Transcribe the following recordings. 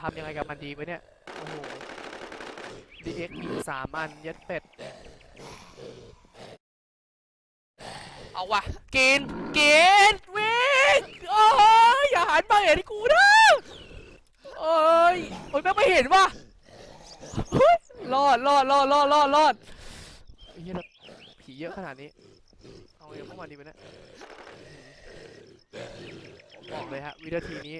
ทำยังไงกับมันดีวะเนี่ย โอ้โห DX มีอยู่สามอันย็ดเป็ด เอาวะกินกินวิ่งโอ้ยอย่าหันมาเห็นกูนะโอ้ยโอ้ยแม่งไม่เห็นว่ะเฮ้ยรอดรอดรอดรอดรอดรอดไอ้เหี้ยแล้วผีเยอะขนาดนี้ เอาไงพวกมันดีวะเนี่ยผมบอกเลยฮะวินาทีนี้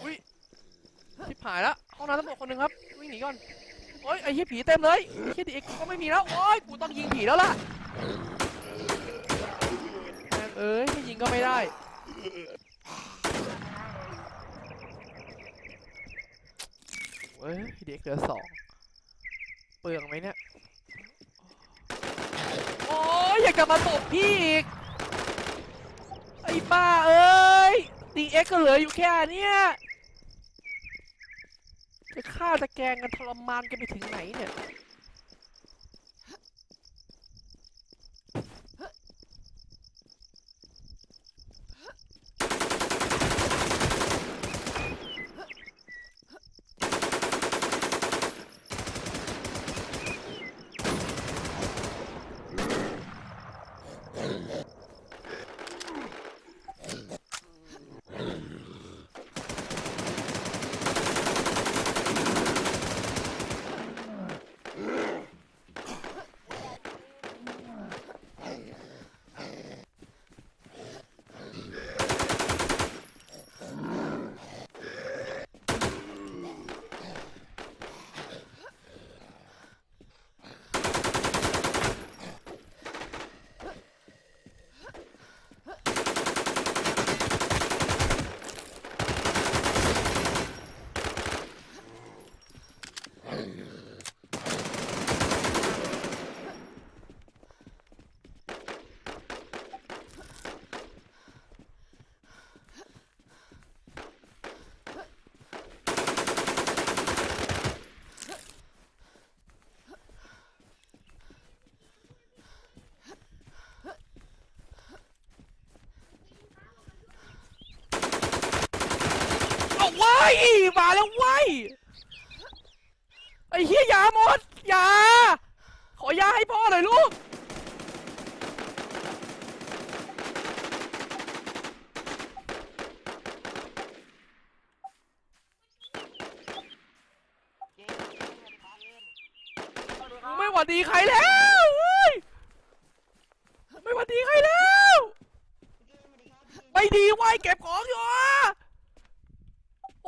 อุ้ยชิบหายแล้วห้องน้ำตำรวจคนหนึ่งครับวิ่งหนีก่อนโอ้ยไอ้เหี้ยผีเต็มเลยไอ้เหี้ยดีเอ็กก็ไม่มีแล้วโอ้ยกูต้องยิงผีแล้วล่ะเอ้ยไม่ยิงก็ไม่ได้เว้ยดีเอ็กเหลือสองเปลืองไหมเนี่ยโอ้ยอยากจะมาตบพี่อีกไอ้บ้าเอ้ย DX ก็เหลืออยู่แค่เนี้ย ฆ่าจะแกงกันทรมานกันไปถึงไหนเนี่ย เอาไว้ยมาแล้วไว้ยไอ้เฮียยาหมดยาขอยาให้พ่อหน่อยลูกไม่หวัดดีใครแล้วเฮ้ยไม่หวัดดีใครแล้ว ไม่ดีไว้ยเก็บของอยู่อะ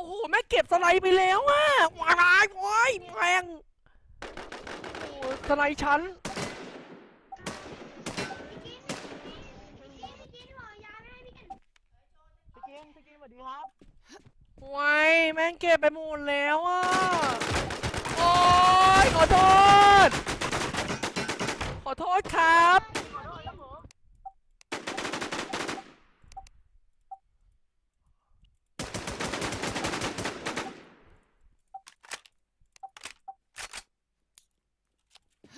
โอ้โห แม่ง เก็บสไลด์ไปแล้วอะวารายวายแมงโอ้สไลด์ชั้นสกินสกินสวัสดีครับโอ้ยแม่งเก็บไปหมดแล้วอะโอ้ยขอโทษ ขอโทษครับ ขอโทษครับผม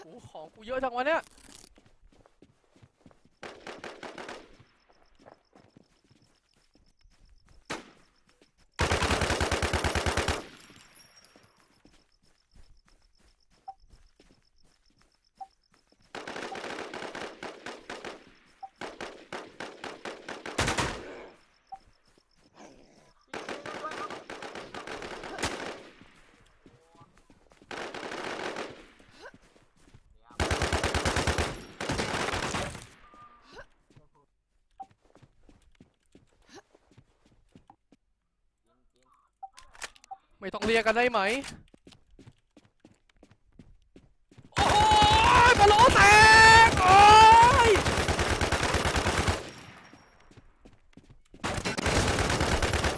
โอ้ของกูเยอะจังวะเนี่ย ไม่ต้องเรียกกันได้ไหม โอ้ยบอลโลแตก โอ้ย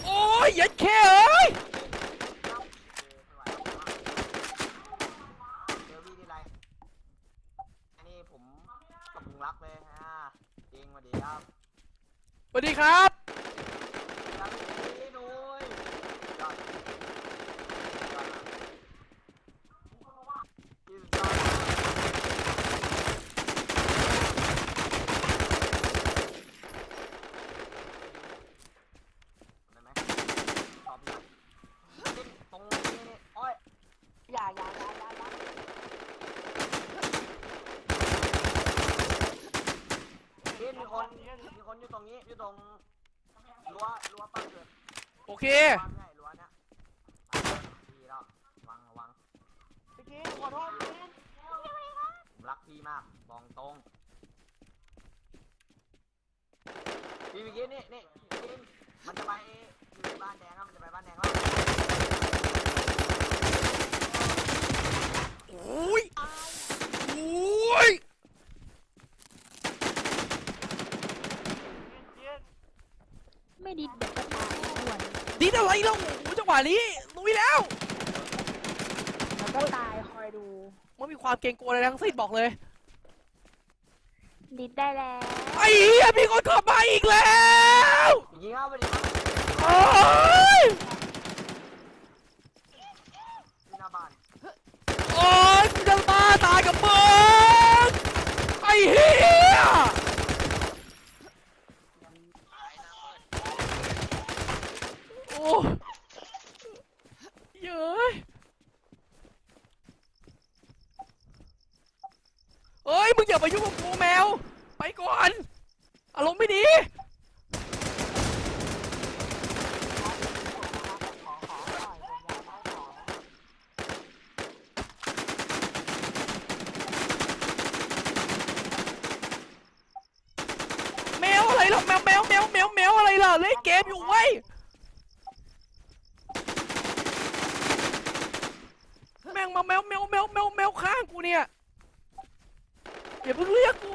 โอ้ยยัดแค่เอ้ย เดลวี่นี่ไรอันนี้ผมตกหลุมรักเลยฮะจริงสวัสดีครับ สวัสดีครับครับพี่นุ้ยยอดยอดที่สุดยอด นมีคน อยู่ตรงนี้อยู่ตรงรั้วรั้วป้าเกิดโอเค รั้วใหญ่รั้วเนี้ยดีแล้วระวังระวังพี่กินขอโทษพี่กินผมรักพี่มากบอกตรงพี่เมื่อกี้นี่นี่พี่กินมันจะไปอยู่บ้านแดงแล้วมันจะไปบ้านแดงแล้ว โอ้ยโอ้ย กิน ไม่ดิดเด็กก็ตายด่วน ดิดอะไรเล่าโอ้โหจังหวะนี้ลุยแล้ว แล้วก็ตายคอยดู ไม่มีความเกรงกลัวอะไรทั้งสิ้นบอกเลย ดิดได้แล้วไอ้เหี้ยมีคนเข้ามาอีกแล้วยิงเข้าไปดิครับโอ้ยที่หน้าบ้านโอ้ยกูจะมาตายกับมึงไอ้เหี้ยโอ้เย้ยเฮ้ย มึงอย่ามายุ่ กูแมว ไปก่อน อารมณ์ไม่ดี แมวอะไรหรอแมวแมวแมวแมวแมวอะไรล่ะเล่นเกมอยู่เว้ยแมงมาแมวแมวแมวแมวแมวข้างกูเนี่ย อย่าเพิ่งเรียกกู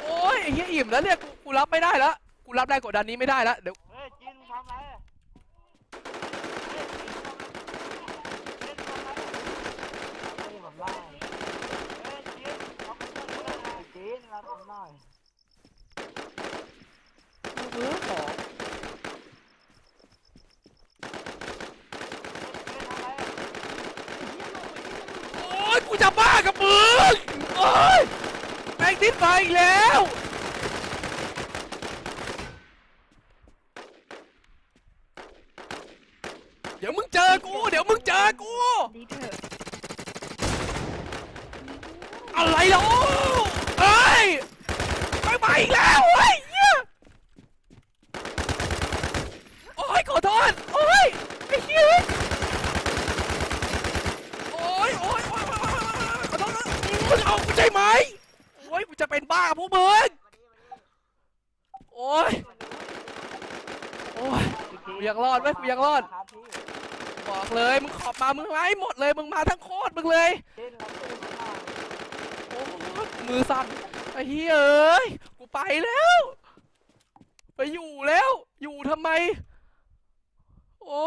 โอ้ยไอ้เฮียอิ่มแล้วเรียกกูกูรับไม่ได้แล้วกูรับได้กดดันนี้ไม่ได้แล้วเดี๋ยว เฮ้ยกินทำไรเฮ้ยกินทำไรเฮ้ยผมไล่เฮ้ยกินเขาเป็นคนเล่นไงกินรับผมหน่อยมือของกินทำไร โอ้ยกูจะบ้ากับมึงโอ้ยแม่งดิ้นมาอีกแล้วเดี๋ยวมึงเจอกู เดี๋ยวมึงเจอกูดิดเถอะอะไรล่ะเฮ้ยไม่มาอีกแล้วเฮ้ยเหี้ยโอ้ยขอโทษโอ้ยไอ้เหี้ยโอ้ยโอ้ยโอ้ยโอ้ยโอ้ยขอโทษนะมึงเอากูใช่ไหมโอ้ยกู จะเป็นบ้าพวกมึงมาดิมาดิโอ้ยโอ้ยกูยังรอดเว้ยกูยังรอด ครับพี่บอกเลยมึงขอบมามึงมาให้หมดเลยมึงมาทั้งโคตรมึงเลยกินรับผมหน่อยโอ้ยมือสั่นไอ้เฮ้ยเอ้ยกูไปแล้ว ไปอยู่แล้ว อยู่ทำไม โอ้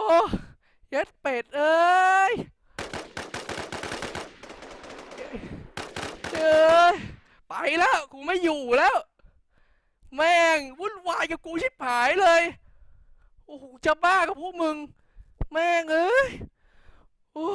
เย็ดเป็ดเอ้ยเอ้ยไป แล้วกูไม่อยู่แล้ว แม่งวุ่นวายกับกูชิบหายเลยโอ้โหจะบ้ากับพวกมึง แม่งเอ้ยโอ้